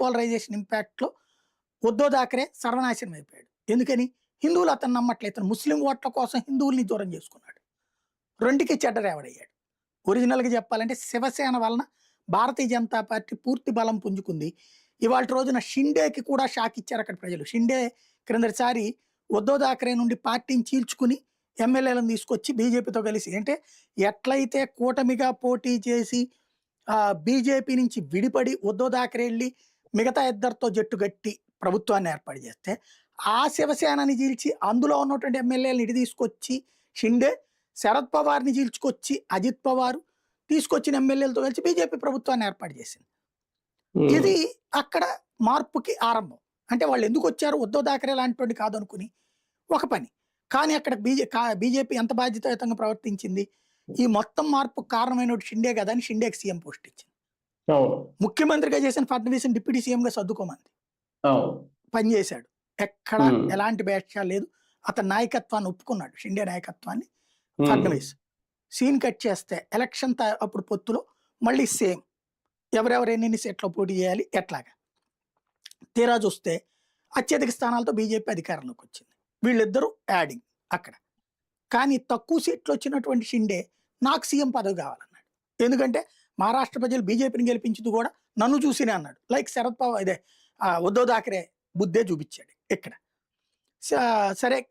Polarisation ఇంపాక్ట్లో Uddhav Thackeray సర్వనాశనం అయిపోయాడు. ఎందుకని? హిందువులు అతను నమ్మట్లేదు ఇతను ముస్లిం ఓట్ల కోసం హిందువుల్ని దూరం చేసుకున్నాడు. రెండుకి చెడ్డరేవడయ్యాడు ఒరిజినల్గా చెప్పాలంటే శివసేన వలన భారతీయ జనతా పార్టీ పూర్తి బలం పుంజుకుంది. ఇవాళ రోజున షిండేకి కూడా షాక్ ఇచ్చారు అక్కడ ప్రజలు. షిండే క్రిందటిసారి ఉద్దవ్ థాకరే నుండి పార్టీని చీల్చుకుని ఎమ్మెల్యేలను తీసుకొచ్చి బీజేపీతో కలిసి అంటే ఎట్లయితే కూటమిగా పోటీ చేసి బీజేపీ నుంచి విడిపడి ఉద్దవ్ థాకరే వెళ్ళి మిగతా ఇద్దరితో జట్టు గట్టి ప్రభుత్వాన్ని ఏర్పాటు చేస్తే ఆ శివసేనని చీల్చి అందులో ఉన్నటువంటి ఎమ్మెల్యేలను ఇటు తీసుకొచ్చి షిండే శరద్ పవార్ని చీల్చుకొచ్చి అజిత్ పవార్ తీసుకొచ్చిన ఎమ్మెల్యేలతో కలిసి బీజేపీ ప్రభుత్వాన్ని ఏర్పాటు చేసింది. ఇది అక్కడ మార్పుకి ఆరంభం. అంటే వాళ్ళు ఎందుకు వచ్చారు? ఉద్దవ్ థాకరే లాంటి కాదు అనుకుని ఒక పని. కానీ అక్కడ బీజే బీజేపీ ఎంత బాధ్యతాయుతంగా ప్రవర్తించింది? ఈ మొత్తం మార్పు కారణమైన షిండే కదా అని షిండేకి సీఎం పోస్ట్ ఇచ్చింది. ముఖ్యమంత్రిగా చేసిన ఫడ్నవీస్ డిప్యూటీ సీఎంగా సర్దుకోమంది. పనిచేశాడు ఎక్కడ. ఎలాంటి వ్యాఖ్య లేదు. అతని నాయకత్వాన్ని ఒప్పుకున్నాడు. షిండే నాయకత్వాన్ని ఫడ్నవీస్. సీన్ కట్ చేస్తే ఎలక్షన్ అప్పుడు పొత్తులో మళ్ళీ సేమ్. ఎవరెవరు ఎన్ని సీట్లో పోటీ చేయాలి ఎట్లాగా? తీరా చూస్తే అత్యధిక స్థానాలతో బీజేపీ అధికారంలోకి వచ్చింది. వీళ్ళిద్దరూ యాడింగ్ అక్కడ. కానీ తక్కువ సీట్లు వచ్చినటువంటి షిండే నాకు సీఎం పదవి కావాలన్నాడు. ఎందుకంటే మహారాష్ట్ర ప్రజలు బీజేపీని గెలిపించింది కూడా నన్ను చూసినే అన్నాడు. లైక్ శరద్ పవార్ ఇదే ఆ, ఉద్ధవ్ థాకరే బుద్ధే చూపించాడు ఇక్కడ. స- సరే